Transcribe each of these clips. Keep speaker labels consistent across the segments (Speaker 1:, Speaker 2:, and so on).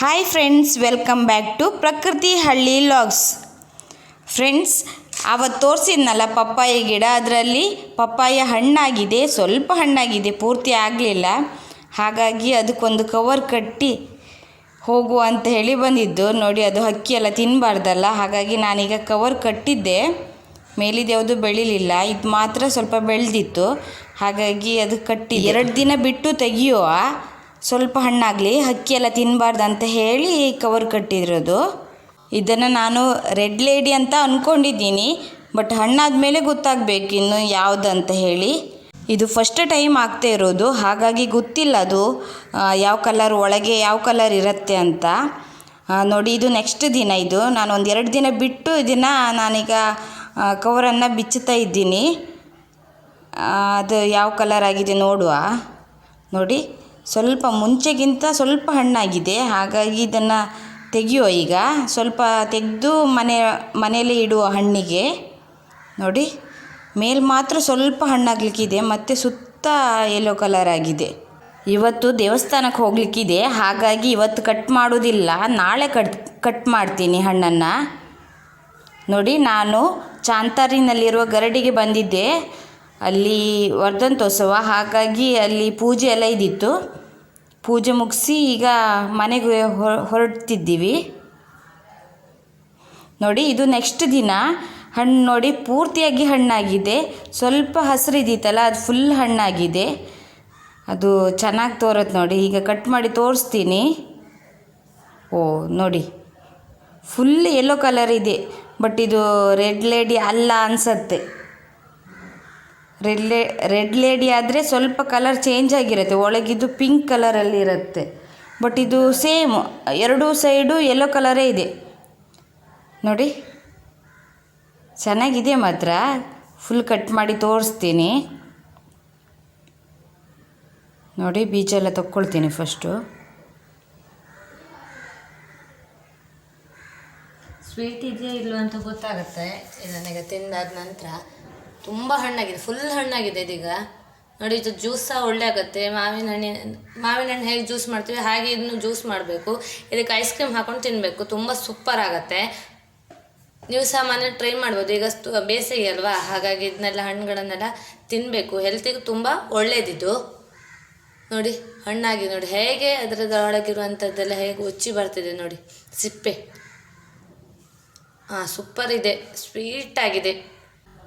Speaker 1: Hi friends welcome back to Prakruthi Halli logs friends ಅವತ್ತು ತೋರಿಸಿದ್ನಲ್ಲ papaya ಗಿಡ ಅದರಲ್ಲಿ papaya ಹಣ್ಣಾಗಿದೆ ಸ್ವಲ್ಪ ಹಣ್ಣಾಗಿದೆ ಪೂರ್ತಿ ಆಗಲಿಲ್ಲ. ಹಾಗಾಗಿ ಅದಕ್ಕೊಂದು ಕವರ್ ಕಟ್ಟಿ ಹೋಗು ಅಂತ ಹೇಳಿ ಬಂದಿದ್ದು. ನೋಡಿ ಅದು ಹಕ್ಕಿ ಎಲ್ಲ ತಿನ್ನಬಾರ್ದಲ್ಲ ಹಾಗಾಗಿ ನಾನೀಗ ಕವರ್ ಕಟ್ಟಿದ್ದೆ. ಮೇಲಿದ್ದು ಯಾವುದು ಬೆಳಿಲಿಲ್ಲ ಇದು ಮಾತ್ರ ಸ್ವಲ್ಪ ಬೆಳೆದಿತ್ತು. ಹಾಗಾಗಿ ಅದು ಕಟ್ಟಿ ಎರಡು ದಿನ ಬಿಟ್ಟು ತೆಗಿಯುವ? ಸ್ವಲ್ಪ ಹಣ್ಣಾಗಲಿ ಹಕ್ಕಿ ಎಲ್ಲ ತಿನ್ನಬಾರ್ದು ಅಂತ ಹೇಳಿ ಕವರ್ ಕಟ್ಟಿರೋದು. ಇದನ್ನು ನಾನು ರೆಡ್ ಲೇಡಿ ಅಂತ ಅಂದ್ಕೊಂಡಿದ್ದೀನಿ ಬಟ್ ಹಣ್ಣಾದ ಮೇಲೆ ಗೊತ್ತಾಗಬೇಕು ಇನ್ನು ಯಾವುದಂತ ಹೇಳಿ. ಇದು ಫಸ್ಟ್ ಟೈಮ್ ಆಗ್ತಾ ಇರೋದು, ಹಾಗಾಗಿ ಗೊತ್ತಿಲ್ಲ ಅದು ಯಾವ ಕಲರ್ ಒಳಗೆ ಯಾವ ಕಲರ್ ಇರುತ್ತೆ ಅಂತ. ನೋಡಿ, ಇದು ನೆಕ್ಸ್ಟ್ ದಿನ ಇದು. ನಾನು ಒಂದು ಎರಡು ದಿನ ಬಿಟ್ಟು ಇದನ್ನು ನಾನೀಗ ಕವರನ್ನು ಬಿಚ್ಚುತ್ತಾ ಇದ್ದೀನಿ. ಅದು ಯಾವ ಕಲರ್ ಆಗಿದೆ ನೋಡುವ. ನೋಡಿ. ಸ್ವಲ್ಪ ಮುಂಚೆಗಿಂತ ಸ್ವಲ್ಪ ಹಣ್ಣಾಗಿದೆ, ಹಾಗಾಗಿ ಇದನ್ನು ತೆಗೆಯುವ ಈಗ. ಸ್ವಲ್ಪ ತೆಗೆದು ಮನೆ, ಮನೆಯಲ್ಲೇ ಇಡುವ ಹಣ್ಣಿಗೆ. ನೋಡಿ, ಮೇಲೆ ಮಾತ್ರ ಸ್ವಲ್ಪ ಹಣ್ಣಾಗಲಿಕ್ಕಿದೆ, ಮತ್ತು ಸುತ್ತ ಯೆಲ್ಲೋ ಕಲರ್ ಆಗಿದೆ. ಇವತ್ತು ದೇವಸ್ಥಾನಕ್ಕೆ ಹೋಗಲಿಕ್ಕಿದೆ, ಹಾಗಾಗಿ ಇವತ್ತು ಕಟ್ ಮಾಡೋದಿಲ್ಲ. ನಾಳೆ ಕಟ್ ಕಟ್ ಮಾಡ್ತೀನಿ ಹಣ್ಣನ್ನು. ನೋಡಿ, ನಾನು ಚಾಂತಾರಿನಲ್ಲಿರುವ ಗರಡಿಗೆ ಬಂದಿದ್ದೆ. ಅಲ್ಲಿ ವರ್ಧಂತೋತ್ಸವ, ಹಾಗಾಗಿ ಅಲ್ಲಿ ಪೂಜೆ ಎಲ್ಲ ಇದ್ದಿತ್ತು ಪೂಜೆ ಮುಗಿಸಿ ಈಗ ಮನೆಗೆ ಹೊರಡ್ತಿದ್ದೀವಿ. ನೋಡಿ, ಇದು ನೆಕ್ಸ್ಟ್ ದಿನ. ಹಣ್ಣು ನೋಡಿ, ಪೂರ್ತಿಯಾಗಿ ಹಣ್ಣಾಗಿದೆ. ಸ್ವಲ್ಪ ಹಸಿರಿದ್ದಿತ್ತಲ್ಲ ಅದು ಫುಲ್ ಹಣ್ಣಾಗಿದೆ. ಅದು ಚೆನ್ನಾಗಿ ತೋರತ್ತೆ ನೋಡಿ, ಈಗ ಕಟ್ ಮಾಡಿ ತೋರಿಸ್ತೀನಿ. ಓ, ನೋಡಿ. ಫುಲ್ ಯೆಲ್ಲೋ ಕಲರ್ ಇದೆ ಬಟ್ ಇದು ರೆಡ್ ಲೇಡಿ ಅಲ್ಲ ಅನಿಸತ್ತೆ. ರೆಡ್ ಲೇ, ರೆಡ್ ಲೇಡಿ ಆದರೆ ಸ್ವಲ್ಪ ಕಲರ್ ಚೇಂಜ್ ಆಗಿರುತ್ತೆ. ಒಳಗಿದ್ದು ಪಿಂಕ್ ಕಲರಲ್ಲಿ ಇರುತ್ತೆ. ಬಟ್ ಇದು ಸೇಮ್, ಎರಡೂ ಸೈಡು ಯೆಲ್ಲೋ ಕಲರೇ ಇದೆ. ನೋಡಿ. ಚೆನ್ನಾಗಿದೆ ಮಾತ್ರ. ಫುಲ್ ಕಟ್ ಮಾಡಿ ತೋರಿಸ್ತೀನಿ. ನೋಡಿ, ಬೀಜ ಎಲ್ಲ ತಕ್ಕೊಳ್ತೀನಿ ಫಸ್ಟು
Speaker 2: ಸ್ವೀಟ್ ಇದೆಯಾ ಇಲ್ಲ ಅಂತ ಗೊತ್ತಾಗುತ್ತೆ. ನನಗೆ ತಿಂದಾದ ನಂತರ. ತುಂಬ ಹಣ್ಣಾಗಿದೆ ಫುಲ್ ಹಣ್ಣಾಗಿದೆ ಇದೀಗ. ನೋಡಿ, ಇದು ಜ್ಯೂಸ್ ಸಹ ಒಳ್ಳೆ ಆಗುತ್ತೆ. ಮಾವಿನ ಹಣ್ಣಿನ ಮಾವಿನ ಹಣ್ಣು ಹೇಗೆ ಜ್ಯೂಸ್ ಮಾಡ್ತೀವಿ, ಹಾಗೆ ಇದನ್ನು ಜ್ಯೂಸ್ ಮಾಡಬೇಕು. ಇದಕ್ಕೆ ಐಸ್ ಕ್ರೀಮ್ ಹಾಕೊಂಡು ತಿನ್ನಬೇಕು ತುಂಬ ಸೂಪರ್ ಆಗುತ್ತೆ. ನೀವು ಸಹ ಮನೆ ಟ್ರೈ ಮಾಡ್ಬೋದು. ಈಗ ಬೇಸಿಗೆ ಅಲ್ವಾ? ಹಾಗಾಗಿ ಇದನ್ನೆಲ್ಲ ಹಣ್ಣುಗಳನ್ನೆಲ್ಲ ತಿನ್ನಬೇಕು ಹೆಲ್ತಿಗೂ ತುಂಬ ಒಳ್ಳೇದಿದು. ನೋಡಿ ಹಣ್ಣಾಗಿ ನೋಡಿ. ಹೇಗೆ ಅದರದೊಳಗಿರುವಂಥದ್ದೆಲ್ಲ ಹೇಗೆ ಉಚ್ಚಿ ಬರ್ತಿದೆ ನೋಡಿ. ಸಿಪ್ಪೆ. ಹಾಂ ಸೂಪರ್ ಇದೆ. ಸ್ವೀಟ್ ಆಗಿದೆ.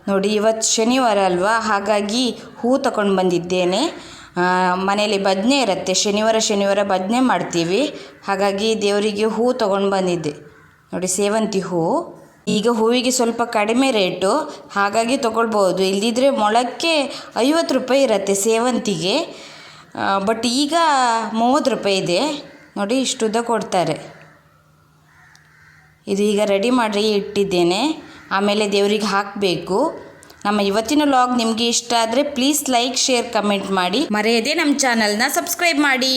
Speaker 1: ನೋಡಿ ಇವತ್ತು ಶನಿವಾರ ಅಲ್ವಾ? ಹಾಗಾಗಿ ಹೂ ತಗೊಂಡು ಬಂದಿದ್ದೇನೆ. ಮನೇಲಿ ಬದನೆ ಇರುತ್ತೆ. ಶನಿವಾರ ಶನಿವಾರ ಬದನೆ ಮಾಡ್ತೀವಿ. ಹಾಗಾಗಿ ದೇವರಿಗೆ ಹೂ ತಗೊಂಡು ಬಂದಿದ್ದೆ. ನೋಡಿ, ಸೇವಂತಿ ಹೂ. ಈಗ ಹೂವಿಗೆ ಸ್ವಲ್ಪ ಕಡಿಮೆ ರೇಟು. ಹಾಗಾಗಿ ತೊಗೊಳ್ಬೋದು. ಇಲ್ಲದಿದ್ದರೆ ಮೊಳಕ್ಕೆ ಐವತ್ತು ರೂಪಾಯಿ ಇರುತ್ತೆ ಸೇವಂತಿಗೆ. ಬಟ್ ಈಗ ಮೂವತ್ತು ರೂಪಾಯಿ ಇದೆ. ನೋಡಿ, ಇಷ್ಟುದ್ದ ಕೊಡ್ತಾರೆ. ಇದು ಈಗ ರೆಡಿ ಮಾಡಿ ಇಟ್ಟಿದ್ದೇನೆ. ಆಮೇಲೆ ದೇವರಿಗೆ ಹಾಕಬೇಕು. ನಮ್ಮ ಇವತ್ತಿನ ಲಾಗ್ ನಿಮಗೆ ಇಷ್ಟ ಆದರೆ ಪ್ಲೀಸ್ ಲೈಕ್ ಶೇರ್ ಕಮೆಂಟ್ ಮಾಡಿ. ಮರೆಯದೇ ನಮ್ಮ ಚಾನಲ್ನ ಸಬ್ಸ್ಕ್ರೈಬ್ ಮಾಡಿ.